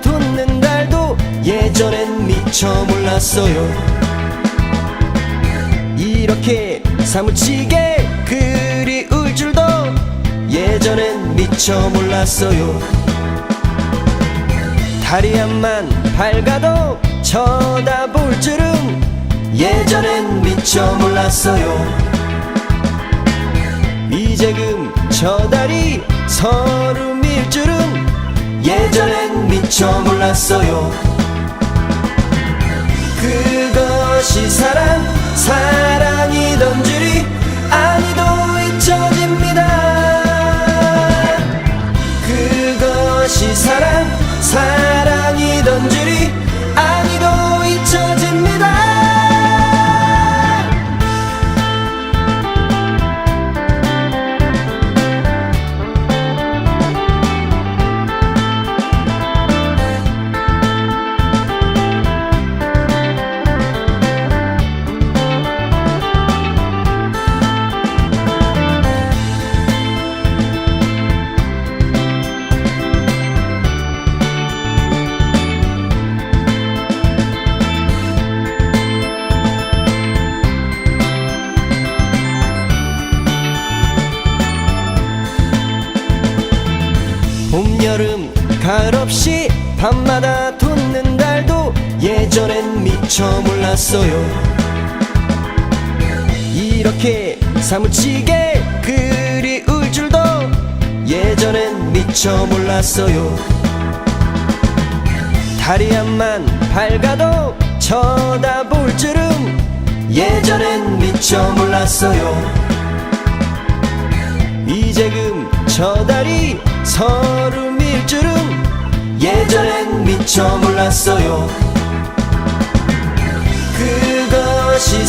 돋는 달도 예전엔 미처 몰랐어요. 이렇게 사무치게 그리울 줄도 예전엔 미처 몰랐어요. 달이 한만 밝아도 쳐다볼 줄은 예전엔 미처 몰랐어요. 이제금 저 달이 서 름일 줄은 예전엔 미처 몰랐어요. 그것이 사랑 사랑이던 줄이 봄, 여름, 가을 없이 밤마다 돋는 달도 예전엔 미처 몰랐어요. 이렇게 사무치게 그리울 줄도 예전엔 미처 몰랐어요. 달이 한만 밝아도 쳐다볼 줄은 예전엔 미처 몰랐어요. 이제금 저 줄은 예전엔 미처 몰랐어요. 그것이